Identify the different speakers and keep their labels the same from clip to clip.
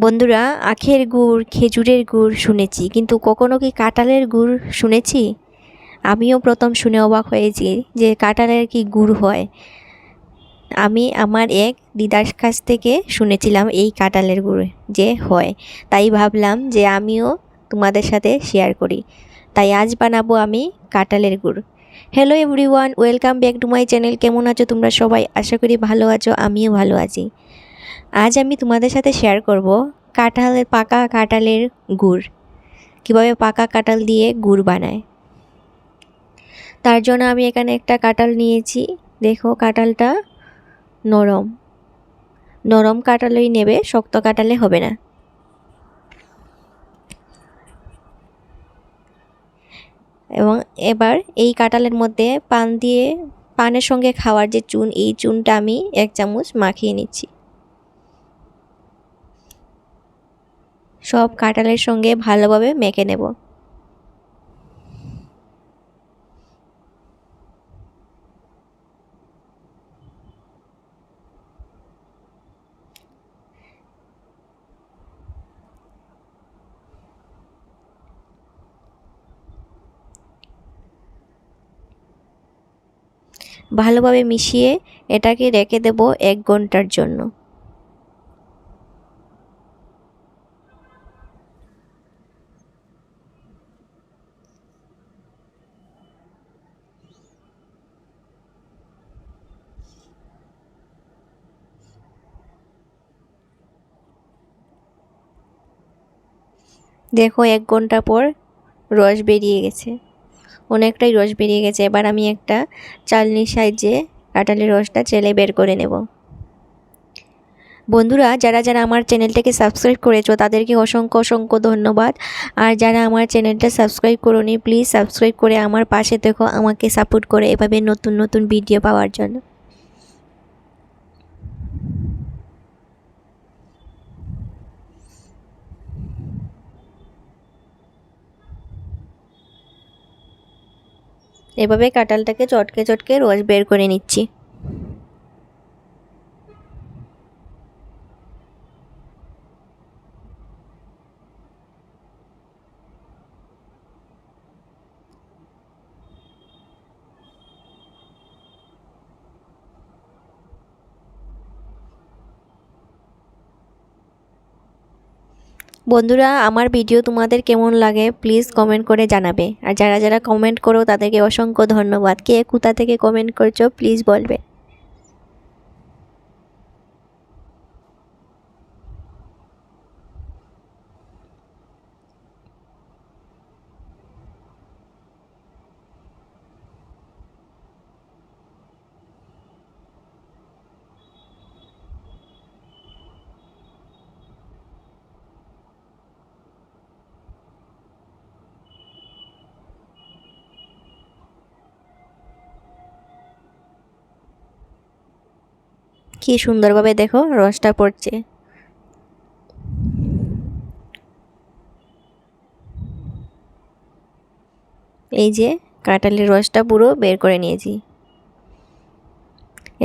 Speaker 1: বন্ধুরা, আখের গুড়, খেজুরের গুড় শুনেছি, কিন্তু কখনো কি কাঁঠালের গুড় শুনেছি? আমিও প্রথম শুনে অবাক হয়েছি যে কাঁঠালের কি গুড় হয়। আমি আমার এক দিদার কাছ থেকে শুনেছিলাম এই কাঁঠালের গুড় যে হয়। তাই ভাবলাম যে আমিও তোমাদের সাথে শেয়ার করি। তাই আজ বানাবো আমি কাঁঠালের গুড়। Hello everyone welcome back to my channel কেমন আছো তোমরা সবাই? আশা করি ভালো আছো, আমিও ভালো আছি। আজ আমি তোমাদের সাথে শেয়ার করব কাঁঠালের পাকা কাঁঠালের গুড়। কীভাবে পাকা কাঁঠাল দিয়ে গুড় বানায়। তার জন্য আমি এখানে একটা কাঁঠাল নিয়েছি। দেখো কাঁঠালটা নরম। নরম কাঁঠালই নেবে, শক্ত কাঁঠালে হবে না। এবং এবার এই কাঁঠালের মধ্যে পান দিয়ে, পানের সঙ্গে খাওয়ার যে চুন, এই চুনটা আমি এক চামচ মাখিয়ে নিচ্ছি। সব কাঁঠালের সঙ্গে ভালোভাবে মেখে নেব। ভালোভাবে মিশিয়ে এটাকে রেখে দেব এক ঘণ্টার জন্য। দেখো এক ঘণ্টা পর রস বেরিয়ে গেছে। অনেকটাই রস বেরিয়ে গেছে। এবার আমি একটা চালনির সাহায্যে কাঁঠালের রসটা চেলে বের করে নেব। বন্ধুরা, যারা যারা আমার চ্যানেলটাকে সাবস্ক্রাইব করেছ, তাদেরকে অসংখ্য অসংখ্য ধন্যবাদ। আর যারা আমার চ্যানেলটা সাবস্ক্রাইব করোনি, প্লিজ সাবস্ক্রাইব করে আমার পাশে দেখো আমাকে সাপোর্ট করে এভাবে নতুন নতুন ভিডিও পাওয়ার জন্য। এভাবে কাঁঠালটাকে চটকে চটকে রস বের করে নিচ্ছি। বন্ধুরা, আমার ভিডিও তোমাদের কেমন লাগে প্লিজ কমেন্ট করে জানাবে। আর যারা যারা কমেন্ট করো, তাদেরকে অসংখ্য ধন্যবাদ। কে কোথা থেকে কমেন্ট করছ প্লিজ বলবে। কি সুন্দরভাবে দেখো, রসটা পড়ছে। এই যে কাঁঠালের রসটা পুরো বের করে নিয়েছি।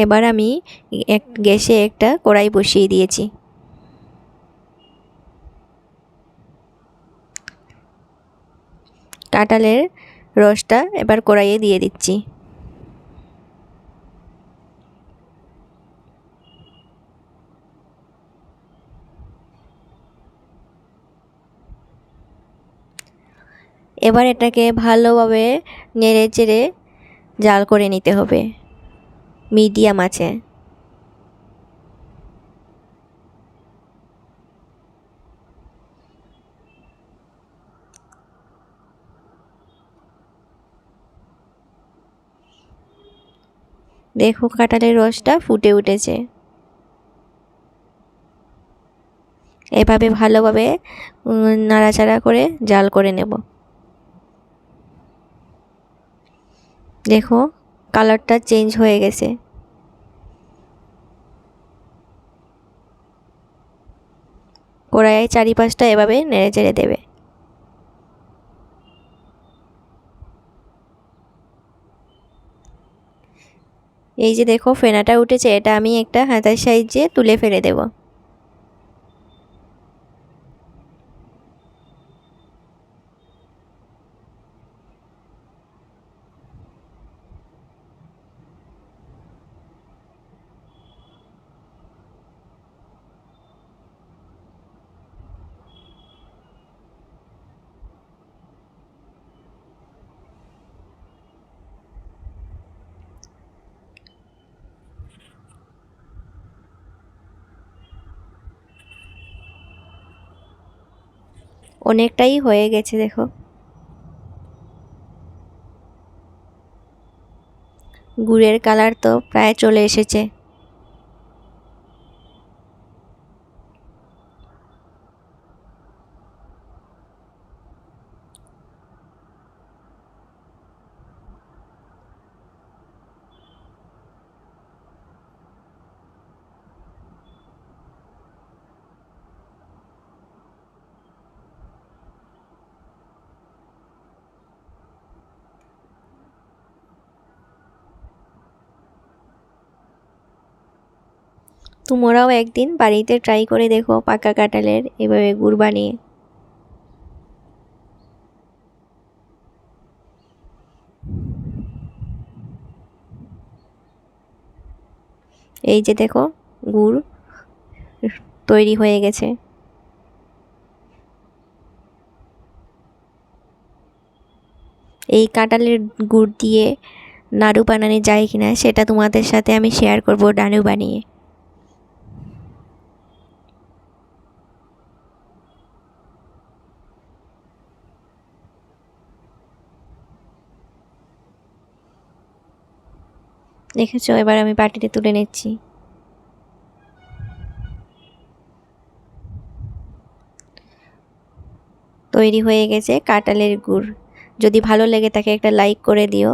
Speaker 1: এবার আমি এক গ্যাসে একটা কড়াই বসিয়ে দিয়েছি। কাঁঠালের রসটা এবার কড়াইয়ে দিয়ে দিচ্ছি। এবার এটাকে ভালোভাবে নেড়ে চেড়ে জাল করে নিতে হবে। মিডিয়াম আছে। দেখো কাঁঠালের রসটা ফুটে উঠেছে। এভাবে ভালোভাবে নাড়াচাড়া করে জাল করে নেব। দেখো কালারটা চেঞ্জ হয়ে গেছে। কড়াইয়ের চারিপাশটা এভাবে নেড়ে চেড়ে দেবে। এই যে দেখো, ফেনাটা উঠেছে, এটা আমি একটা হাতার সাইজে তুলে ফেলে দেব। অনেকটাই হয়ে গেছে দেখো। গুড়ের কালার তো প্রায় চলে এসেছে। তোমরাও একদিন বাড়িতে ট্রাই করে দেখো পাকা কাঁঠালের এভাবে গুড় বানিয়ে। এই যে দেখো গুড় তৈরি হয়ে গেছে। এই কাঁঠালের গুড় দিয়ে নাড়ু বানানো যায় কিনা সেটা তোমাদের সাথে আমি শেয়ার করব ডানু বানিয়ে। দেখেছ? এবার আমি বাটিতে তুলে নিচ্ছি। তৈরি হয়ে গেছে কাঁঠালের গুড়। যদি ভালো লেগে থাকে একটা লাইক করে দিও।